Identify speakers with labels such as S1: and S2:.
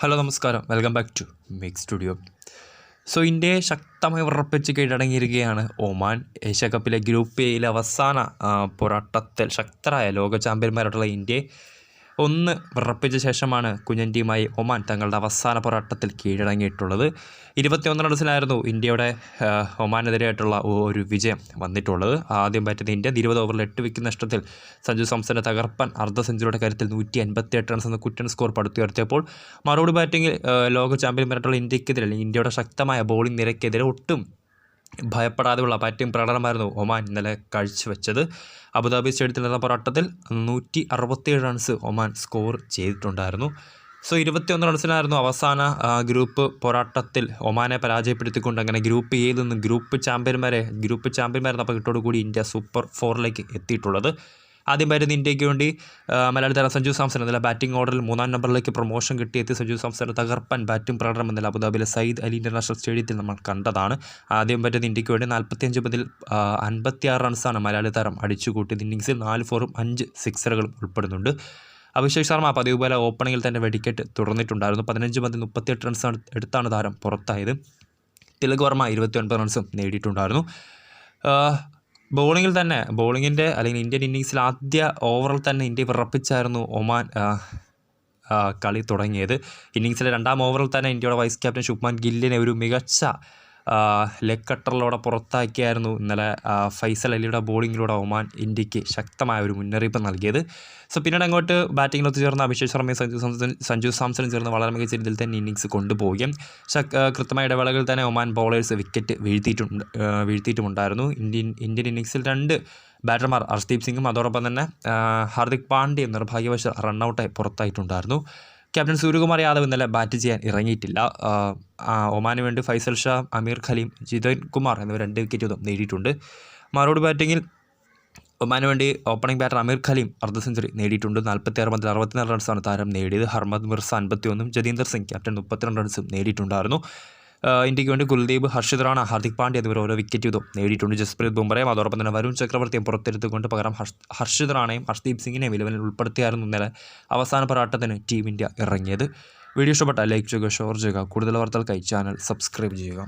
S1: Hello നമസ്കാരം. Welcome back to make studio so ഇന്ത്യയെ ശക്തമായി ഉറപ്പിച്ച് കീഴടങ്ങിയിരിക്കുകയാണ് ഒമാൻ. ഏഷ്യ കപ്പിലെ ഗ്രൂപ്പ് എയിലെ അവസാന പോരാട്ടത്തിൽ ശക്തരായ ലോക ചാമ്പ്യന്മാരായിട്ടുള്ള ഇന്ത്യയെ ഒന്ന് വിറപ്പിച്ച ശേഷമാണ് കുഞ്ഞൻ ടീമായി ഒമാൻ തങ്ങളുടെ അവസാന പോരാട്ടത്തിൽ കീഴടങ്ങിയിട്ടുള്ളത്. ഇരുപത്തിയൊന്ന് റൺസിലായിരുന്നു ഇന്ത്യയുടെ ഒമാനെതിരായിട്ടുള്ള ഒരു വിജയം വന്നിട്ടുള്ളത്. ആദ്യം പറ്റുന്ന ഇന്ത്യ ഇരുപത് ഓവറിൽ എട്ട് വിക്കറ്റ് നഷ്ടത്തിൽ സഞ്ജു സാംസന്റെ തകർപ്പൻ അർദ്ധ സെഞ്ചുറിയുടെ കാര്യത്തിൽ നൂറ്റി എൺപത്തി എട്ട് റൺസ് എന്ന കുറ്റൻ സ്കോർ പടുത്തുയർത്തിയപ്പോൾ മറുപടി ബാറ്റിംഗിൽ ലോക ചാമ്പ്യന്മാരായിട്ടുള്ള ഇന്ത്യക്കെതിരെ അല്ലെങ്കിൽ ഇന്ത്യയുടെ ശക്തമായ ബോളിംഗ് നിരക്കെതിരെ ഒട്ടും ഭയപ്പെടാതെയുള്ള ബാറ്റിംഗ് പ്രകടനമായിരുന്നു ഒമാൻ ഇന്നലെ കാഴ്ചവെച്ചത്. അബുദാബി സ്റ്റേഡിയത്തിൽ നടന്ന പോരാട്ടത്തിൽ നൂറ്റി അറുപത്തിയേഴ് റൺസ് ഒമാൻ സ്കോർ ചെയ്തിട്ടുണ്ടായിരുന്നു. സോ ഇരുപത്തിയൊന്ന് റൺസിനായിരുന്നു അവസാന ഗ്രൂപ്പ് പോരാട്ടത്തിൽ ഒമാനെ പരാജയപ്പെടുത്തിക്കൊണ്ട് അങ്ങനെ ഗ്രൂപ്പ് എയിൽ നിന്ന് ഗ്രൂപ്പ് ചാമ്പ്യന്മാരെ ഗ്രൂപ്പ് ചാമ്പ്യന്മാരെ നമുക്ക് ഇട്ടോടുകൂടി ഇന്ത്യ സൂപ്പർ ഫോറിലേക്ക് എത്തിയിട്ടുള്ളത്. ആദ്യം വരുന്ന ഇന്ത്യയ്ക്ക് വേണ്ടി മലയാളി താരം സഞ്ജു സാംസൺ എന്നല്ല ബാറ്റിംഗ് ഓർഡറിൽ മൂന്നാം നമ്പറിലേക്ക് പ്രൊമോഷൻ കിട്ടിയെത്തി. സഞ്ജു സാംസൺ തകർപ്പൻ ബാറ്റിംഗ് പ്രകടനം എന്നല്ല അബുദാബിയിലെ സയ്യിദ് അലി ഇന്റർനാഷണൽ സ്റ്റേഡിയത്തിൽ നമ്മൾ കണ്ടതാണ്. ആദ്യം പറ്റുന്ന ഇന്ത്യയ്ക്ക് വേണ്ടി നാൽപ്പത്തിയഞ്ച് മുതൽ അൻപത്തിയാറ് റൺസാണ് മലയാളി താരം അടിച്ചു കൂട്ടിയത് ഇന്നിങ്സിൽ നാല് ഫോറും അഞ്ച് സിക്സറുകളും ഉൾപ്പെടുന്നുണ്ട്. അഭിഷേക് ശർമ്മ പതിവ് പോലെ ഓപ്പണിങ്ങിൽ തന്നെ വെടിക്കെട്ട് തുടർന്നിട്ടുണ്ടായിരുന്നു പതിനഞ്ച് മുതൽ മുപ്പത്തിയെട്ട് റൺസ് എടുത്താണ് താരം പുറത്തായത്. തിലക് വർമ്മ ഇരുപത്തി ഒൻപത് റൺസും നേടിയിട്ടുണ്ടായിരുന്നു. ബോളിങ്ങിൽ തന്നെ ബോളിങ്ങിന്റെ അല്ലെങ്കിൽ ഇന്ത്യൻ ഇന്നിങ്സിൽ ആദ്യ ഓവറിൽ തന്നെ ഇന്ത്യ വിറപ്പിച്ചായിരുന്നു ഒമാൻ കളി തുടങ്ങിയത്. ഇന്നിങ്സിലെ രണ്ടാം ഓവറിൽ തന്നെ ഇന്ത്യയുടെ വൈസ് ക്യാപ്റ്റൻ ശുഭ്മാൻ ഗില്ലിനെ ഒരു മികച്ച ലെഗ് കട്ടറിലൂടെ പുറത്താക്കിയായിരുന്നു. ഇന്നലെ ഫൈസൽ അലിയുടെ ബോളിങ്ങിലൂടെ ഒമാൻ ഇന്ത്യയ്ക്ക് ശക്തമായ ഒരു മുന്നറിയിപ്പ് നൽകിയത്. സോ പിന്നീട് അങ്ങോട്ട് ബാറ്റിങ്ങിൽ ഒത്തുചേർന്ന അഭിഷേക് ശർമ്മയും സഞ്ജു സാംസൺ സഞ്ജു സാംസണും ചേർന്ന് വളരെ മികച്ച രീതിയിൽ തന്നെ ഇന്നിങ്സ് കൊണ്ടുപോവുകയും കൃത്യമായ ഇടവേളകളിൽ തന്നെ ഒമാൻ ബോളേഴ്സ് വിക്കറ്റ് വീഴ്ത്തിയിട്ടുണ്ട് വീഴ്ത്തിയിട്ടുമുണ്ടായിരുന്നു. ഇന്ത്യൻ ഇന്ത്യൻ ഇന്നിങ്സിൽ രണ്ട് ബാറ്റർമാർ ഹർദീപ് സിംഗും അതോടൊപ്പം തന്നെ ഹാർദിക് പാണ്ഡ്യ നിർഭാഗ്യവശ റണ്ണൗട്ടായി പുറത്തായിട്ടുണ്ടായിരുന്നു. ക്യാപ്റ്റൻ സൂര്യകുമാർ യാദവ് ഇന്നലെ ബാറ്റ് ചെയ്യാൻ ഇറങ്ങിയിട്ടില്ല. ഒമാന് വേണ്ടി ഫൈസൽ ഷാ അമീർ ഖലീം ജിതൻ കുമാർ എന്നിവർ രണ്ട് വിക്കറ്റ് വീതം നേടിയിട്ടുണ്ട്. മറുപടി ബാറ്റിങ്ങിൽ ഒമാന് വേണ്ടി ഓപ്പണിംഗ് ബാറ്റർ അമീർ ഖലീം അർദ്ധ സെഞ്ചുറി നേടിയിട്ടുണ്ട്. നാൽപ്പത്തി ആറ് പന്തിൽ അറുപത്തിനാല് റൺസാണ് താരം നേടിയത്. ഹർമദ് മിർസ അൻപത്തിയൊന്നും ജതീന്ദർ സിംഗ് ക്യാപ്റ്റൻ മുപ്പത്തിരണ്ട് റൺസും നേടിയിട്ടുണ്ടായിരുന്നു. ഇന്ത്യയ്ക്ക് വേണ്ടി കുൽദീപ് ഹർഷിത് റാണ ഹാർദിക് പാണ്ഡ്യ എന്നിവർ ഓരോ വിക്കറ്റ് വീതം നേടിയിട്ടുണ്ട് ജസ്പ്രീത് ബുംറയും അതോടൊപ്പം തന്നെ വരുൺ ചക്രവർത്തിയും പുറത്തെടുത്തുകൊണ്ട് പകരം ഹർഷ് ഹർഷിത് റാണയും ഹർഷ്ദീപ് സിംഗിനെയും ഇലവനിൽ ഉൾപ്പെടുത്തിയായിരുന്നു ഇന്നലെ അവസാന പോരാട്ടത്തിന് ടീം ഇന്ത്യ ഇറങ്ങിയത്. വീഡിയോ ഇഷ്ടപ്പെട്ട ലൈക്ക് ചെയ്യുക ഷെയർ ചെയ്യുക. കൂടുതൽ വാർത്തകൾക്കായി ചാനൽ സബ്സ്ക്രൈബ് ചെയ്യുക.